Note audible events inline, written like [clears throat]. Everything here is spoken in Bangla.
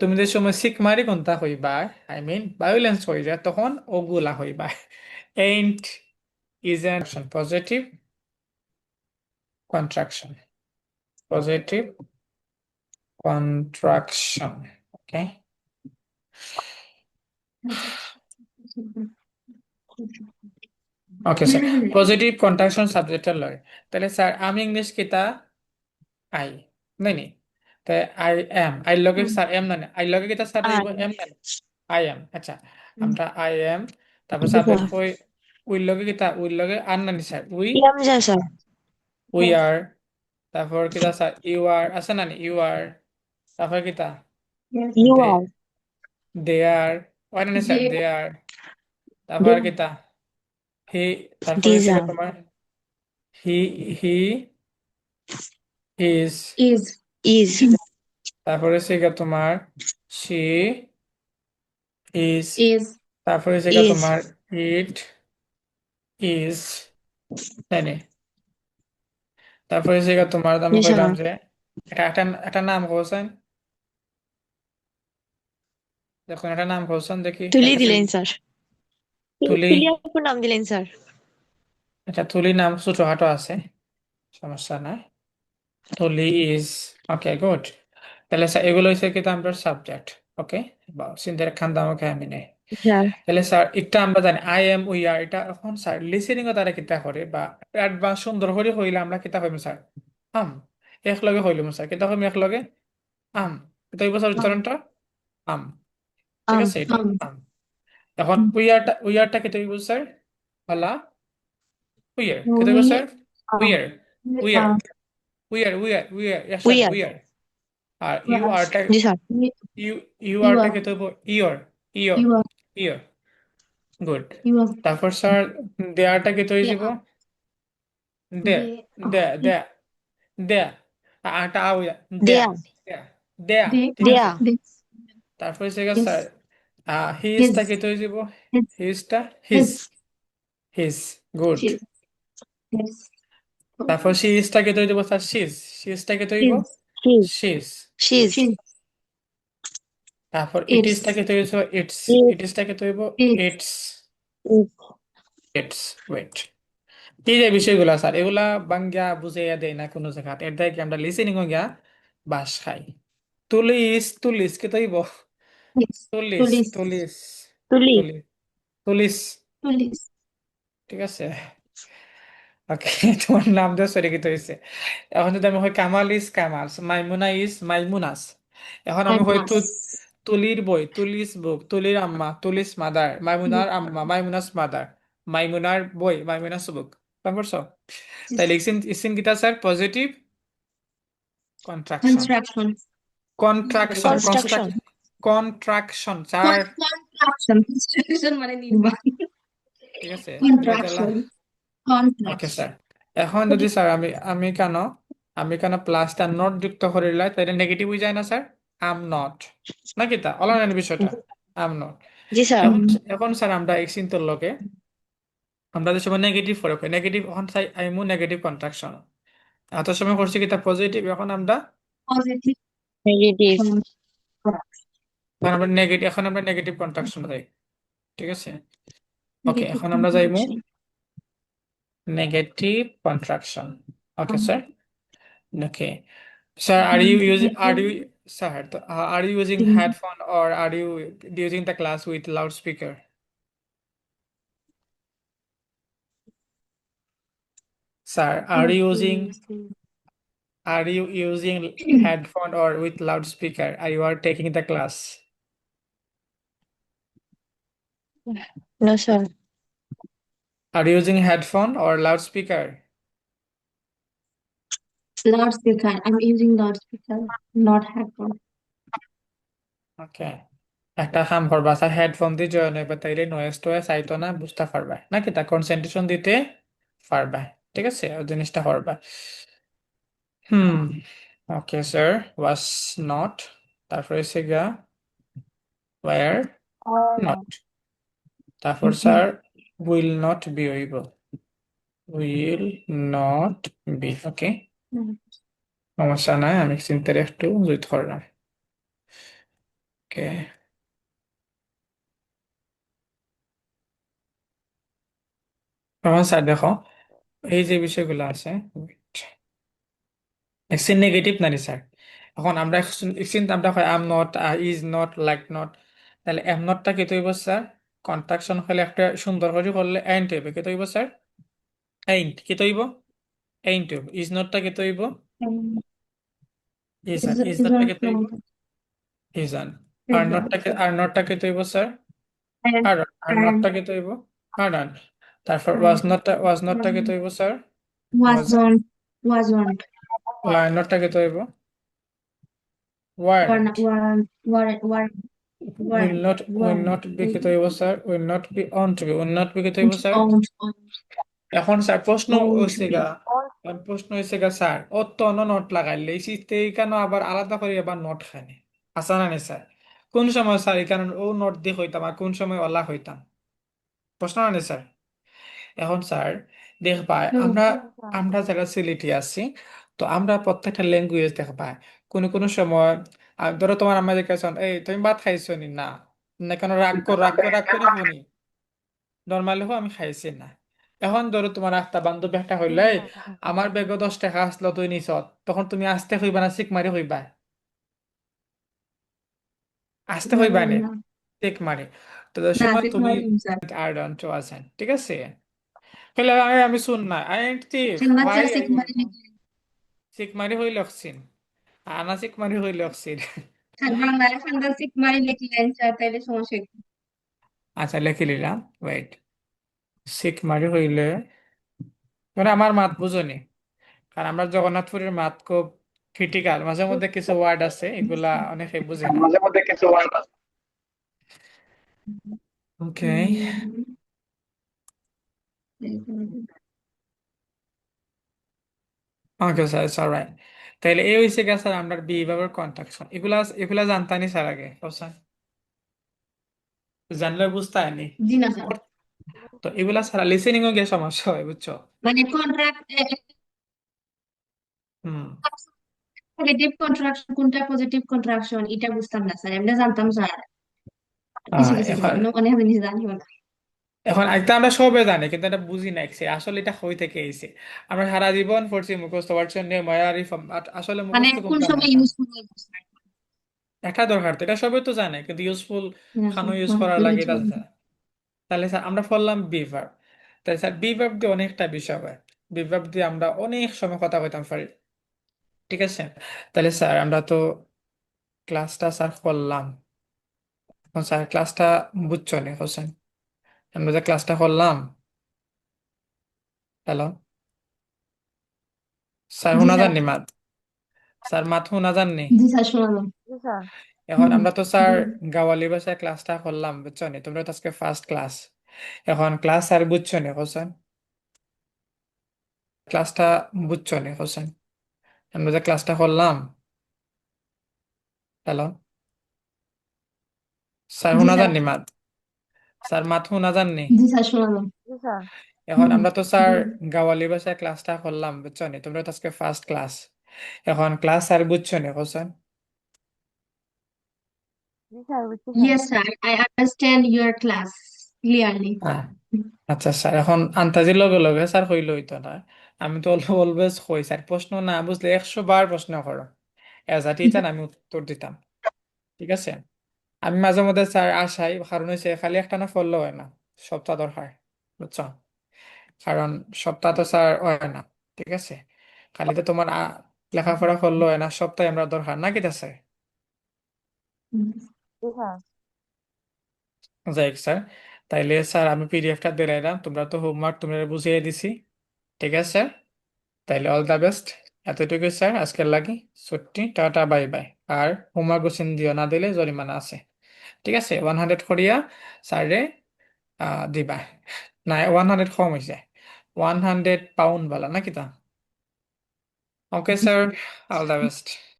তুমি যে সময় সিকমারি কোনটা হইবা আই মিন ভায়োলেন্স হয়ে যায়, তখন ওগুলা হইবা ain't is an positive positive positive contraction, okay? Okay sir positive contraction সাবজেক্টের লয়। তাহলে স্যার আমি ইংলিশ কিতা? আই নাই। নি তাই আই এম আই লগে স্যার এম না আই লগে কিতা স্যার দিব এম না আই এম আচ্ছা। আমরা আই এম তারপর সাবজেক্ট ওই উই লগে কিতা উই লগে আর না নি sir we sir we are তারপর কিতা স্যার ইউ আর আছে নানি ইউ আর তারপর কিতা ইউ দে আর দে আর ওই না নি স্যার দে আর তারপর কিতা হি তারপর হচ্ছে are. তোমার? He he is is is তারপরে গিয়ে তোমার সি ইজ is. তারপরে Is. তোমার ইট ইজ তাই নি? তারপরে গিয়ে তোমার আমি কইলাম যে এটা একটা একটা নাম বলছেন দেখুন একটা নাম বলছেন দেখি। তুলি একটা দিলেন স্যার। তুলি। তুলি আপুর নাম দিলেন স্যার। এটা তুলি নাম ছোটখাটো আছে সমস্যা নাই। তুলি ইজ ওকে গুড তাহলে স্যার এগুলো হচ্ছে কিন্তু আমরা সাবজেক্ট ওকে বা সিনদের খান্দা আমাকে আমি নেই স্যার তাহলে স্যার একটা আমরা জানি আই এম উই আর এটা এখন স্যার লিসেনিং ও তারা কিতা করে বা অ্যাডভান্স সুন্দর করে হইলে আমরা কিতা হইম স্যার আম একলগে হইলাম স্যার কিতা হইম একলগে? আম কিতা হইব স্যার উচ্চারণটা? আম ঠিক আছে? এটা আম। এখন উই আরটা উই আরটা কিতা হইব স্যার হলা উইয়ার কিতা হইব sir we are we are we are we are we are yes We sir are. We are are you আরটা জি স্যার ইউ ইউ You আরটা are. কিতা হইব your your you are your good you are তারপর স্যার দেয়ারটা কিতা হয়ে যাব দে দে দে দে আটা আউ দেয়া দেয়া they ঠিক দেয়া। আছে তারপর হচ্ছে গিয়ে Yes. Sir হিজটা His. কিতা হয়ে যাব His. হিজটা he's his he's good His. তারপর শিজটা কিতা হয়ে যাব sir His. She's she's she's His. তারপর Its. ইটিসটা কিতা ইটস Its. ইটিসটা কিতা হইব ইটস ইটস ওয়েট এই যে বিষয়গুলো স্যার এগুলা বাংলা বুঝাইয়া দেয় না কোনো জায়গাতে। এর দ্বারা কি আমরা লিসেনিং গিয়া বাস খাই? তুলিস তুলিস কে তৈব. তুলিস Tulis. তুলিস তুলি তুলিস। তুলিস। ঠিক আছে। ওকে [laughs] তোমার নাম দিয়ে সরিকিত হয়েছে এখন যদি আমি হয় কামাল ইস কামালস মাইমুনা ইস মাইমুনাস। এখন আমি হয় তু তুলির বই তুলিস বুক তুলির আম্মা তুলিস মাদার মাইমুনার আম্মা মাইমুনাস মাদার মাইমুনার বই মাইমুনাস বুক। বুঝছ তাই লিখছেন ইসিন কিতা sir positive contraction Construction. Contraction Construction. Contraction চার. Construction মানে নির্মাণ। ঠিক আছে Contraction. ওকে স্যার এখন যদি স্যার আমি আমি কেন আমি কেন প্লাসটা নট যুক্ত করে দিলাই তাহলে নেগেটিভ হয়ে যায় না স্যার আম নট নাকি তা? অনলাইন বিষয়টা। আম নট জি স্যার এখন স্যার আমরা এই চিন্তর লগে আমরা যে সময় নেগেটিভ করে নেগেটিভ এখন চাই আইমু নেগেটিভ কন্ট্রাকশন এত সময় করছি কিতা পজিটিভ এখন আমরা Positive. নেগেটিভ এখন আমরা নেগেটিভ এখন আমরা নেগেটিভ কন্ট্রাকশন যাই ঠিক আছে? ওকে এখন আমরা যাইমু negative contraction. Okay, sir. Okay. Sir, are you using are you sir, are uh, you using headphone or are you using the class with loudspeaker? Sir, are you using are you using [clears throat] headphone or with loudspeaker? Are you are taking the class? No, sir. Are you using headphone or loudspeaker? Loudspeaker. I'm using loudspeaker, not headphone. ওকে একটা কাম করবা স্যার হেডফোন দিয়ে জয়েন হইবা তাইলে নয়েজ টয়েস আইতো না বুঝতে পারবা নাকি তা কনসেন্ট্রেশন দিতে পারবা ঠিক আছে ওই জিনিসটা করবা হুম ওকে স্যার ওয়াজ নট তারপরে হচ্ছে গিয়া ওয়ার নট তারপর স্যার উইল নট বি হইব will not be okay hmm. সমস্যা নাই আমি চিন্তার একটু জুত করলাম। ওকে স্যার দেখো এই যে বিষয়গুলো আছে এক্সিন নেগেটিভ নানি স্যার এখন আমরা এক্সিন আমরা হয় I'm not is not like not তাহলে এম নটটা কি তৈব স্যার কন্ট্রাকশন হলে একটা সুন্দর করে করলে এন্ড হইবে কি তৈব স্যার এইন্ট কি তৈব? এইন্ট হইব ইজ নটটা কি তৈব? ইজান is ইজ নটটা কি not তৈব. Ijan Is R not. নটটা কি আর নটটা কি তৈব স্যার আর আর and নটটা কি তৈব? আর তারপর and ওয়াজ নটটা ওয়াজ নটটা কি was তৈব sir was was on was on line নটটা কি তৈব? Weren't one one will not will not be sir will not be on to be will not be sir এখন স্যার প্রশ্ন গা প্রশ্ন গা স্যার অন্য নোট লাগাইলে এই কেন আবার আলাদা করে আবার নোট খানে আসা না নি স্যার? কোন সময় স্যার এখানে ও নোট দিয়ে হইতাম আর কোন সময় ওলা হইতাম? প্রশ্ন না স্যার? এখন স্যার দেখবা আমরা আমরা যারা সিলেটি আছি তো আমরা প্রত্যেকটা ল্যাঙ্গুয়েজ দেখবা কোনো কোনো সময় আহ, ধরো তোমার আমাদের কাছে এই তুমি ভাত খাইছো নি না না কেন রাগ করে রাগ করে রাগ করে শুনি নর্মালি হো আমি খাইছি না এখন ধরো তোমার একটা বান্ধবী একটা হইলে আমার বেগে দশ টাকা আসলো তুই নিছ তখন তুমি আসতে হইবা না চিক মারি হইবা আসতে হইবা নে চিক মারি তো সময় তুমি আর ডন টু আসেন ঠিক আছে আমি শুন না আই আই মারি লিখলেন চিক মারি হইলে অক্সিন আনা চিক মারি হইলে অক্সিন বাংলায় লিখলেন সমস্যা কি? আচ্ছা লিখে নিলাম ওয়েট মারি হইলে মানে আমার মাত বুঝনি কারণ আমরা জগন্নাথপুরের মাত খুব ক্রিটিক্যাল মাঝে মধ্যে কিছু ওয়ার্ড আছে এগুলা অনেকে বুঝে না। মাঝে মধ্যে কিছু ওয়ার্ড আছে। Okay okay sir it's alright তাহলে এই হইছে গা স্যার আমরা বিহেভিয়ার কন্ট্রাকশন। এগুলা এগুলা জানতানি স্যার আগে। স্যার। জানলে বুঝতানি জি না স্যার। তো এগুলা স্যার লিসেনিং ও গিয়ে সমস্যা হয় বুঝছ? মানে কন্ট্রাক্ট হুম। নেগেটিভ কন্ট্রাকশন কোনটা পজিটিভ কন্ট্রাকশন এটা বুঝতাম না স্যার। এমনি জানতাম স্যার। কিছু কিছু জিনিস অনেক জিনিস জানিও না। এখন একটা আমরা সবে জানি কিন্তু এটা বুঝি না actually। আসলে এটা হই থেকে এসে। আমরা সারা জীবন পড়ছি মুখস্থ পারছেন নিয়ে ময়ারি আসলে মানে মুখস্থ কোন কোনটা সময় না হইব স্যার একটা দরকার তো এটা সবাই তো জানে কিন্তু ইউজফুল খানো ইউজ করার লাগে এটা জানে। না। তাহলে স্যার আমরা পড়লাম বিভার তাহলে স্যার বিভার দিয়ে অনেকটা বিষয় হয়। বিভার দিয়ে আমরা অনেক সময় কথা কইতাম পারি ঠিক আছে? তাহলে স্যার আমরা তো ক্লাসটা স্যার করলাম। এখন স্যার ক্লাসটা বুঝছ নি হোসেন। আমরা যে ক্লাসটা করলাম হ্যালো? স্যার জি শোনা স্যার। যাননি মাত? স্যার মাত শোনা যাননি জি স্যার। শোনালাম এখন আমরা তো স্যার গাওয়ালি ভাষায় ক্লাসটা করলাম বুঝছ নি? তোমরা তো আজকে ফার্স্ট ক্লাস এখন ক্লাস স্যার বুঝছ নি হোসেন ক্লাসটা বুঝছ নি হোসেন আমরা যে ক্লাসটা করলাম হ্যালো? স্যার জি শোনা স্যার যাননি মাত? স্যার মাত শোনা যাননি জি স্যার। শোনালাম এখন আমরা তো স্যার গাওয়ালি ভাষায় ক্লাসটা করলাম বুঝছ নি তোমরা তো আজকে ফার্স্ট ক্লাস এখন ক্লাস স্যার বুঝছ নি Hossain Yes, sir. I understand your class clearly. আচ্ছা স্যার এখন আন্তাজির লগে লগে স্যার হইল হইতো না। আমি তো অলওয়েজ কই স্যার প্রশ্ন না বুঝলে একশো বার প্রশ্ন করো। এজ আ টিচার আমি উত্তর দিতাম। ঠিক আছে? আমি মাঝে মধ্যে স্যার আসাই, কারণ হচ্ছে খালি একটা না ফললে হয় না, সপ্তাহ দরকার, বুঝছ? কারণ সপ্তাহ তো স্যার হয় না, ঠিক আছে? খালি তো তোমার আ- লেখাপড়া করলে হয় না, সপ্তাহে আমরা দরকার, না কি স্যার? হুম। যাই স্যার, তাইলে স্যার আমি পিডিএফটা দিলাম তোমরা তো হোমওয়ার্ক তোমরা বুঝিয়ে দিছি, ঠিক আছে? তাইলে অল দ্য বেস্ট এতটুকুই স্যার, আজকের লাগি ছুটি টাটা বাই বাই আর হোমওয়ার্ক গোছিন দিও না দিলে জরিমানা আছে। ঠিক আছে ওয়ান হান্ড্রেড করিয়া স্যারে দিবা। না ওয়ান হান্ড্রেড কম হয়েছে ওয়ান হান্ড্রেড পাউন্ড বলা নাকি তা okay sir all the best